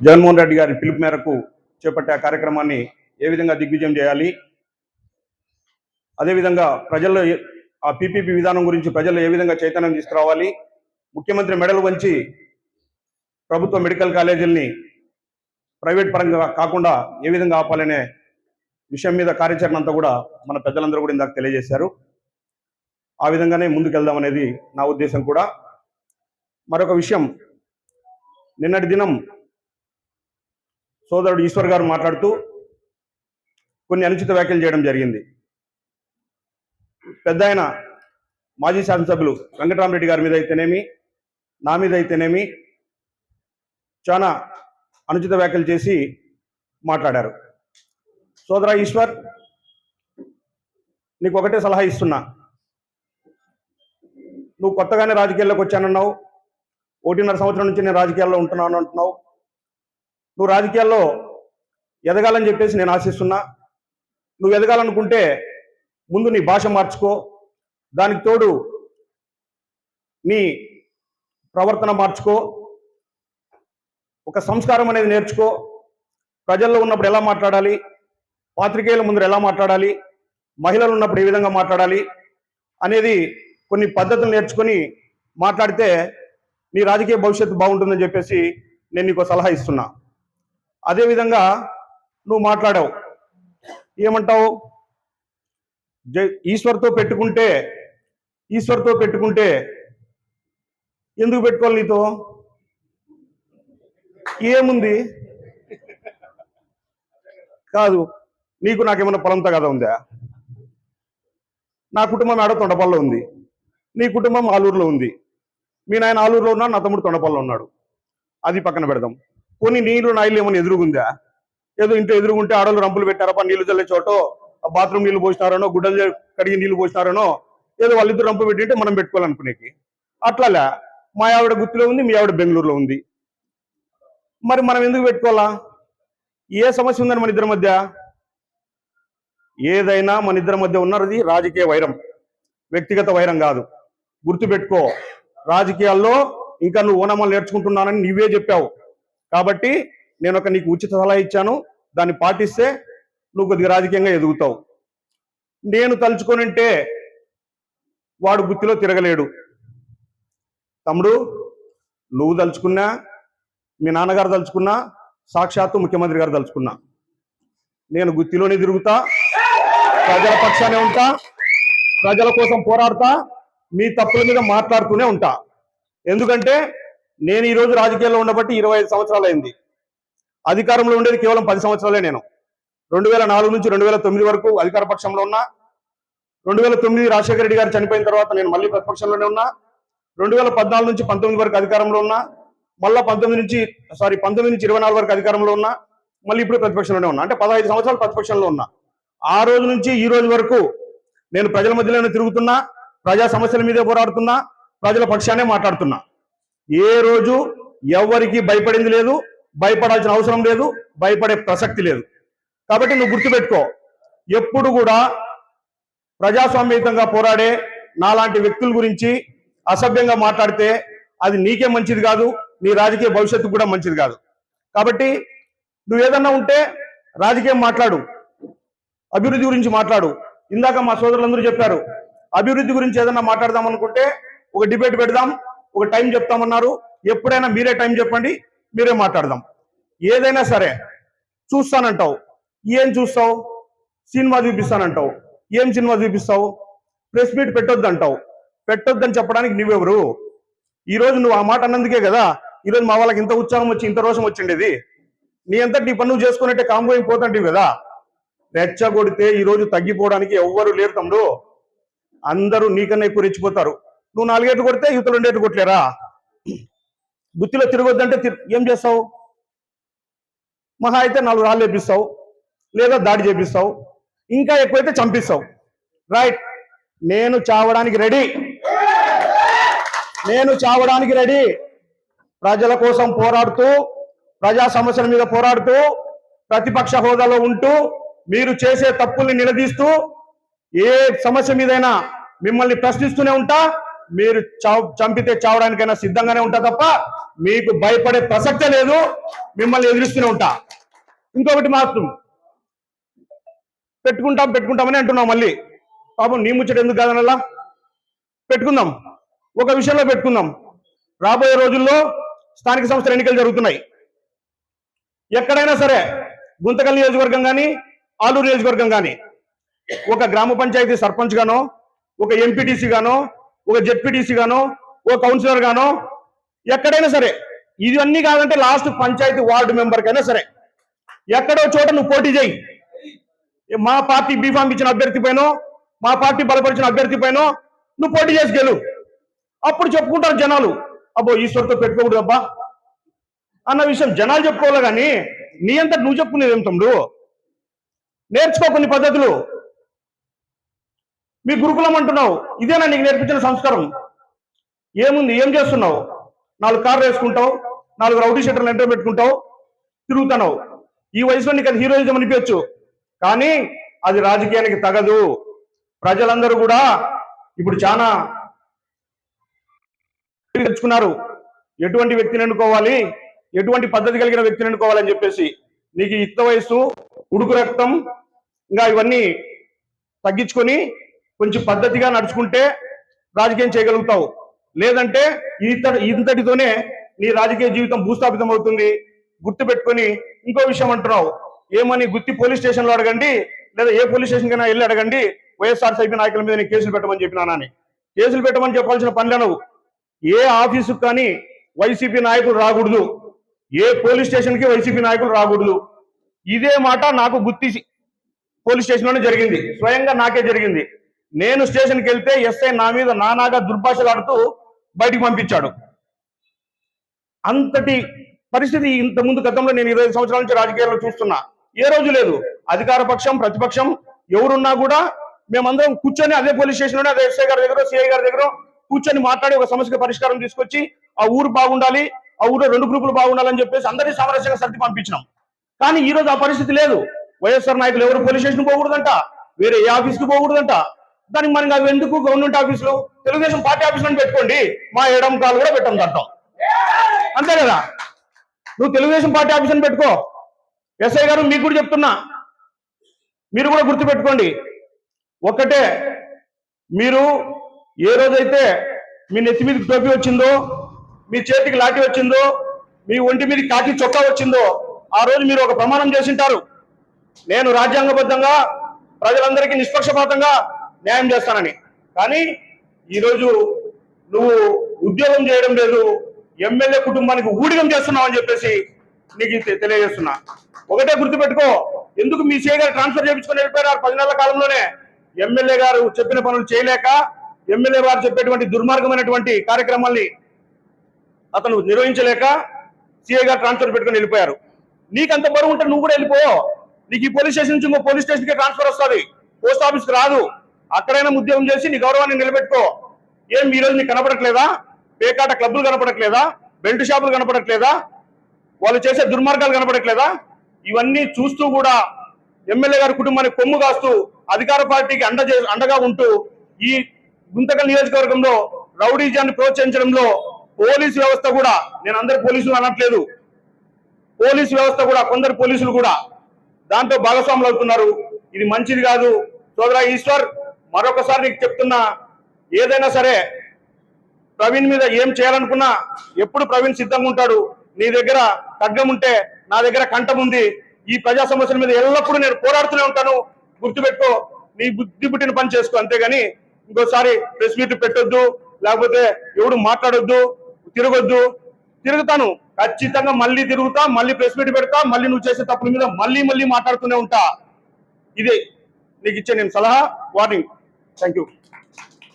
జగన్మోహన్ రెడ్డి గారి పిలుపు మేరకు చేపట్టే ఆ కార్యక్రమాన్ని ఏ విధంగా దిగ్విజయం చేయాలి? అదేవిధంగా ప్రజల్లో ఆ పీపీపీ విధానం గురించి ప్రజల్లో ఏ విధంగా చైతన్యం తీసుకురావాలి? ముఖ్యమంత్రి మెడలు వంచి ప్రభుత్వ మెడికల్ కాలేజీల్ని ప్రైవేట్ పరంగా కాకుండా ఏ విధంగా ఆపాలనే విషయం మీద కార్యాచరణ అంతా కూడా మన పెద్దలందరూ కూడా ఇందాక తెలియజేశారు. ఆ విధంగానే ముందుకెళ్దాం అనేది నా ఉద్దేశం కూడా. మరొక విషయం నిన్నటి దినం సోదరుడు ఈశ్వర్ గారు మాట్లాడుతూ కొన్ని అనుచిత వ్యాఖ్యలు చేయడం జరిగింది. పెద్ద ఆయన మాజీ శాసనసభ్యులు వెంకటరామరెడ్డి గారి మీద అయితేనేమి నా మీద అయితేనేమి చాలా అనుచిత వ్యాఖ్యలు చేసి మాట్లాడారు. సోదరా ఈశ్వర్ నీకు ఒకటే సలహా ఇస్తున్నా. నువ్వు కొత్తగానే రాజకీయాల్లోకి వచ్చానన్నావు. ఒకటిన్నర సంవత్సరం నుంచి నేను రాజకీయాల్లో ఉంటున్నాను అంటున్నావు. నువ్వు రాజకీయాల్లో ఎదగాలని చెప్పేసి నేను ఆశిస్తున్నా. నువ్వు ఎదగాలనుకుంటే ముందు నీ భాష మార్చుకో. దానికి తోడు నీ ప్రవర్తన మార్చుకో. ఒక సంస్కారం అనేది నేర్చుకో. ప్రజల్లో ఉన్నప్పుడు ఎలా మాట్లాడాలి? పాత్రికేయుల ముందు ఎలా మాట్లాడాలి? మహిళలు ఉన్నప్పుడు ఏ విధంగా మాట్లాడాలి? అనేది కొన్ని పద్ధతులు నేర్చుకొని మాట్లాడితే నీ రాజకీయ భవిష్యత్తు బాగుంటుందని చెప్పేసి నేను నీకు సలహా ఇస్తున్నా. అదేవిధంగా నువ్వు మాట్లాడావు. ఏమంటావు? జ ఈశ్వర్తో పెట్టుకుంటే ఈశ్వర్తో పెట్టుకుంటే ఎందుకు పెట్టుకోవాలి నీతో? ఏముంది? కాదు నీకు నాకేమైనా పొలంతో కదా ఉందా? నా కుటుంబం ఆడ తొండపల్లో ఉంది. నీ కుటుంబం ఆలూరులో ఉంది. మీ నాయన ఆలూరులో ఉన్నాడు నా తమ్ముడు తొండపల్లో ఉన్నాడు. అది పక్కన పెడదాం. కొన్ని నీళ్ళు నాయిలు ఏమైనా ఎదురుగుందా? ఏదో ఇంట్లో ఎదురుగుంటే ఆడలు రంపులు పెట్టారప్ప నీళ్ళు చల్లే చోటో బాత్రూమ్ నీళ్ళు పోసినారనో గుడ్డలు కడిగి నీళ్ళు పోసినారనో ఏదో వాళ్ళిద్దరు రంపు పెట్టింటే మనం పెట్టుకోవాలనుకునేకి. అట్లాలే మా ఆవిడ గుర్తులో ఉంది మీ ఆవిడ బెంగళూరులో ఉంది. మరి మనం ఎందుకు పెట్టుకోవాలా? ఏ సమస్య ఉందని మన ఇద్దరి మధ్య? ఏదైనా మన ఇద్దరి మధ్య ఉన్నది రాజకీయ వైరం. వ్యక్తిగత వైరం కాదు. గుర్తుపెట్టుకో రాజకీయాల్లో ఇంకా నువ్వు ఓనమ్మలు నేర్చుకుంటున్నానని నువ్వే చెప్పావు. కాబట్టి నేను ఒక నీకు ఉచిత సలహా ఇచ్చాను. దాన్ని పాటిస్తే నువ్వు కొద్దిగా రాజకీయంగా ఎదుగుతావు. నేను తలుచుకొనింటే వాడు గుత్తిలో తిరగలేడు. తమ్ముడు నువ్వు తలుచుకున్నా మీ నాన్నగారు తలుచుకున్నా సాక్షాత్తు ముఖ్యమంత్రి గారు తలుచుకున్నా. నేను గుత్తిలోనే తిరుగుతా ప్రజల పక్షానే ఉంటా ప్రజల కోసం పోరాడతా మీ తప్పుల మీద మాట్లాడుతూనే ఉంటా. ఎందుకంటే నేను ఈ రోజు రాజకీయాల్లో ఉండబట్టి ఇరవై ఐదు సంవత్సరాలు అయింది. అధికారంలో ఉండేది కేవలం పది సంవత్సరాలే నేను. రెండు వేల నాలుగు నుంచి రెండు వేల తొమ్మిది వరకు అధికార పక్షంలో ఉన్నా. రెండు వేల తొమ్మిది రాజశేఖర రెడ్డి గారు చనిపోయిన తర్వాత నేను మళ్ళీ ప్రతిపక్షంలోనే ఉన్నా. రెండు వేల పద్నాలుగు నుంచి పంతొమ్మిది వరకు అధికారంలో ఉన్నా. మళ్ళీ పంతొమ్మిది నుంచి సారీ పంతొమ్మిది నుంచి ఇరవై నాలుగు వరకు అధికారంలో ఉన్నా. మళ్ళీ ఇప్పుడు ప్రతిపక్షంలోనే ఉన్నా. అంటే పదహైదు సంవత్సరాలు ప్రతిపక్షంలో ఉన్నా. ఆ రోజు నుంచి ఈ రోజు వరకు నేను ప్రజల మధ్యలోనే తిరుగుతున్నా. ప్రజా సమస్యల మీదే పోరాడుతున్నా. ప్రజల పక్షానే మాట్లాడుతున్నా. ఏ రోజు ఎవరికి భయపడింది లేదు భయపడాల్సిన అవసరం లేదు భయపడే ప్రసక్తి లేదు. కాబట్టి నువ్వు గుర్తుపెట్టుకో ఎప్పుడు కూడా ప్రజాస్వామ్యయుతంగా పోరాడే నాలాంటి వ్యక్తుల గురించి అసభ్యంగా మాట్లాడితే అది నీకే మంచిది కాదు నీ రాజకీయ భవిష్యత్తు కూడా మంచిది కాదు. కాబట్టి నువ్వు ఏదన్నా ఉంటే రాజకీయం మాట్లాడు అభివృద్ధి గురించి మాట్లాడు. ఇందాక మా సోదరులందరూ చెప్పారు అభివృద్ధి గురించి ఏదన్నా మాట్లాడదాం అనుకుంటే ఒక డిబేట్ పెడదాం ఒక టైం చెప్తామన్నారు. ఎప్పుడైనా మీరే టైం చెప్పండి మీరే మాట్లాడదాం. ఏదైనా సరే చూస్తానంటావు. ఏం చూస్తావు? సినిమా చూపిస్తానంటావు. ఏం సినిమా చూపిస్తావు? ప్రెస్ మీట్ పెట్టొద్దు అంటావు పెట్టొద్దని చెప్పడానికి నువ్వెవరు? ఈ రోజు నువ్వు ఆ మాట అన్నందుకే కదా ఈ రోజు మా వాళ్ళకి ఇంత ఉత్సాహం వచ్చి ఇంత రోషం వచ్చిండేది. నీ అంతటి నీ పన్ను చేసుకున్నట్టే కాంబోయింగ్ పోతుంటివి కదా. రెచ్చగొడితే ఈ రోజు తగ్గిపోవడానికి ఎవ్వరు లేరు తమ్ముడు. అందరూ నీకన్నా ఎక్కువ రెచ్చిపోతారు. నువ్వు నాలుగేట్లు కొడితే యువతలు రెండేట్లు కొట్టలేరా? గుత్తిలో తిరగొద్దంటే ఏం చేస్తావు? మహా అయితే నాలుగు రాళ్ళు వేపిస్తావు లేదా దాడి చేపిస్తావు ఇంకా ఎక్కువైతే చంపిస్తావు. రైట్. నేను చావడానికి రెడీ. నేను చావడానికి రెడీ. ప్రజల కోసం పోరాడుతూ ప్రజా సమస్యల మీద పోరాడుతూ ప్రతిపక్ష హోదాలో ఉంటూ మీరు చేసే తప్పుల్ని నిలదీస్తూ ఏ సమస్య మీదైనా మిమ్మల్ని ప్రశ్నిస్తూనే ఉంటా. మీరు చావ్ చంపితే చావడానికైనా సిద్ధంగానే ఉంటా తప్ప మీకు భయపడే ప్రసక్తే లేదు. మిమ్మల్ని ఎదురుస్తూనే ఉంటా. ఇంకొకటి మాత్రం పెట్టుకుంటాం పెట్టుకుంటామని అంటున్నాం మళ్ళీ. పాపం నీ ముచ్చట ఎందుకు కాదనల్లా పెట్టుకుందాం. ఒక విషయంలో పెట్టుకుందాం. రాబోయే రోజుల్లో స్థానిక సంస్థల ఎన్నికలు జరుగుతున్నాయి. ఎక్కడైనా సరే గుంతకల్ నియోజకవర్గం కానీ ఆలూరు నియోజకవర్గం కానీ ఒక గ్రామ పంచాయతీ సర్పంచ్ గానో ఒక ఎంపీటీసీ గానో ఒక జెడ్పీటీసీ గానో ఓ కౌన్సిలర్ గానో ఎక్కడైనా సరే ఇవన్నీ కాదంటే లాస్ట్ పంచాయతీ వార్డు మెంబర్ కైనా సరే ఎక్కడో చోట నువ్వు పోటీ చేయి. మా పార్టీ బీఫామ్ ఇచ్చిన అభ్యర్థి పైన మా పార్టీ బలపరిచిన అభ్యర్థి పైన నువ్వు పోటీ చేసి గెలు. అప్పుడు చెప్పుకుంటారు జనాలు. అబ్బో ఈశ్వర్తో పెట్టుకోకూడదు అబ్బా. అన్న విషయం జనాలు చెప్పుకోవాలి కానీ నీ అంతా నువ్వు చెప్పుకునేది ఏం తమ్ముడు? నేర్చుకో కొన్ని పద్ధతులు. మీ గురుకులం అంటున్నావు. ఇదేనా నీకు నేర్పించిన సంస్కారం? ఏముంది? ఏం చేస్తున్నావు? నాలుగు కార్లు వేసుకుంటావు నాలుగు రౌడీ షెటర్లు ఎంటర్ పెట్టుకుంటావు తిరుగుతున్నావు. ఈ వయసులో నీకు అది హీరోయిజం అనిపించచ్చు. కానీ అది రాజకీయానికి తగదు. ప్రజలందరూ కూడా ఇప్పుడు చాలా తెచ్చుకున్నారు ఎటువంటి వ్యక్తిని ఎన్నుకోవాలి? ఎటువంటి పద్ధతి కలిగిన వ్యక్తిని ఎన్నుకోవాలని చెప్పేసి. నీకు ఇత్త యుక్త వయస్సు ఉడుకు రక్తం ఇంకా ఇవన్నీ తగ్గించుకొని కొంచెం పద్ధతిగా నడుచుకుంటే రాజకీయం చేయగలుగుతావు. లేదంటే ఇంత ఇంతటితోనే నీ రాజకీయ జీవితం భూస్థాపితం అవుతుంది. గుర్తు పెట్టుకొని ఇంకో విషయం అంటున్నావు. ఏమని గుత్తి పోలీస్ స్టేషన్లో అడగండి లేదా ఏ పోలీస్ స్టేషన్ కైనా వెళ్ళి అడగండి వైఎస్ఆర్సీపీ నాయకుల మీద నేను కేసులు పెట్టమని చెప్పినానని కేసులు పెట్టమని చెప్పాల్సిన పనులను ఏ ఆఫీసుకు కానీ వైసీపీ నాయకులు రాకూడదు. ఏ పోలీస్ స్టేషన్కి వైసీపీ నాయకులు రాకూడదు. ఇదే మాట నాకు గుత్తి పోలీస్ స్టేషన్లోనే జరిగింది. స్వయంగా నాకే జరిగింది. నేను స్టేషన్కి వెళ్తే ఎస్ఐ నా మీద నానాగా దుర్భాషలాడుతూ బయటికి పంపించాడు. అంతటి పరిస్థితి ఇంత ముందు గతంలో నేను ఇరవై సంవత్సరాల నుంచి రాజకీయాల్లో చూస్తున్నా. ఏ రోజు లేదు. అధికార పక్షం ప్రతిపక్షం ఎవరున్నా కూడా మేమందరం కూర్చొని అదే పోలీస్ స్టేషన్లోనే అదే ఎస్ఐ గారి దగ్గర సిఐ గారి దగ్గర కూర్చొని మాట్లాడి ఒక సమస్యకి పరిష్కారం తీసుకొచ్చి ఆ ఊరు బాగుండాలి ఆ ఊరిలో రెండు గ్రూపులు బాగుండాలని చెప్పేసి అందరినీ సామరస్యంగా సర్ది పంపించినాం. కానీ ఈ రోజు ఆ పరిస్థితి లేదు. వైఎస్ఆర్ నాయకులు ఎవరు పోలీస్ స్టేషన్ పోకూడదంట. వేరే ఏ ఆఫీస్కి పోకూడదంట. దానికి మనకి అవి ఎందుకు గవర్నమెంట్ ఆఫీసులు తెలుగుదేశం పార్టీ ఆఫీసులను పెట్టుకోండి? మా ఎడం కాలు కూడా పెట్టం దాంట్లో. అంతే కదా? నువ్వు తెలుగుదేశం పార్టీ ఆఫీసుని పెట్టుకో. ఎస్ఐ గారు మీకు కూడా చెప్తున్నా. మీరు కూడా గుర్తు పెట్టుకోండి ఒక్కటే మీరు ఏ రోజైతే మీ నెత్తి మీదకి టోపీ వచ్చిందో మీ చేతికి లాఠీ వచ్చిందో మీ ఒంటి మీద కాకి చొక్కా వచ్చిందో ఆ రోజు మీరు ఒక ప్రమాణం చేసింటారు. నేను రాజ్యాంగబద్ధంగా ప్రజలందరికీ నిష్పక్షపాతంగా న్యాయం చేస్తానని. కానీ ఈరోజు నువ్వు ఉద్యోగం చేయడం లేదు ఎమ్మెల్యే కుటుంబానికి ఊడిగం చేస్తున్నావు అని చెప్పేసి నీకు తె- తెలియజేస్తున్నా. ఒకటే గుర్తుపెట్టుకో ఎందుకు మీ సీఏ గారు ట్రాన్స్ఫర్ చేయించుకొని వెళ్ళిపోయారు పది నెలల కాలంలోనే? ఎమ్మెల్యే గారు చెప్పిన పనులు చేయలేక ఎమ్మెల్యే గారు చెప్పేటువంటి దుర్మార్గమైనటువంటి కార్యక్రమాల్ని అతను నిర్వహించలేక సిఐ గారు ట్రాన్స్ఫర్ పెట్టుకొని వెళ్ళిపోయారు. నీకు అంత బరువు ఉంటే నువ్వు కూడా వెళ్ళిపో. నీకు ఈ పోలీస్ స్టేషన్ నుంచి ఇంకో పోలీస్ స్టేషన్కి ట్రాన్స్ఫర్ వస్తుంది. పోస్ట్ ఆఫీస్కి రాదు. అక్కడైనా ఉద్యోగం చేసి నీ గౌరవాన్ని నిలబెట్టుకో. ఏం ఈరోజు నీకు కనపడట్లేదా? పేకాట క్లబ్బులు కనపడట్లేదా? బెల్ట్ షాపులు కనపడట్లేదా? వాళ్ళు చేసే దుర్మార్గాలు కనపడట్లేదా? ఇవన్నీ చూస్తూ కూడా ఎమ్మెల్యే గారి కుటుంబానికి కొమ్ము కాస్తూ అధికార పార్టీకి అండ అండగా ఉంటూ ఈ గుంతకల్ నియోజకవర్గంలో రౌడీజాన్ని ప్రోత్సహించడంలో పోలీసు వ్యవస్థ కూడా నేను అందరు పోలీసులు అనట్లేదు. పోలీసు వ్యవస్థ కూడా కొందరు పోలీసులు కూడా దాంతో భాగస్వాములు అవుతున్నారు. ఇది మంచిది కాదు. సోదరా ఈశ్వర్ మరొకసారి నీకు చెప్తున్నా ఏదైనా సరే ప్రవీణ్ మీద ఏం చేయాలనుకున్నా ఎప్పుడు ప్రవీణ్ సిద్ధంగా ఉంటాడు. నీ దగ్గర ఖడ్గం ఉంటే నా దగ్గర కంఠం ఉంది. ఈ ప్రజా సమస్యల మీద ఎల్లప్పుడూ నేను పోరాడుతూనే ఉంటాను. గుర్తుపెట్టుకో నీ బుద్ధి పుట్టిన పని చేసుకో అంతేగాని ఇంకోసారి ప్రెస్ మీట్ పెట్టొద్దు లేకపోతే ఎవడు మాట్లాడొద్దు తిరగొద్దు. తిరుగుతాను. ఖచ్చితంగా మళ్ళీ తిరుగుతా మళ్ళీ ప్రెస్ మీట్ పెడతా మళ్ళీ నువ్వు చేసే తప్పుల మీద మళ్ళీ మళ్ళీ మాట్లాడుతూనే ఉంటా. ఇదే నీకు ఇచ్చే నేను సలహా వార్నింగ్. Thank you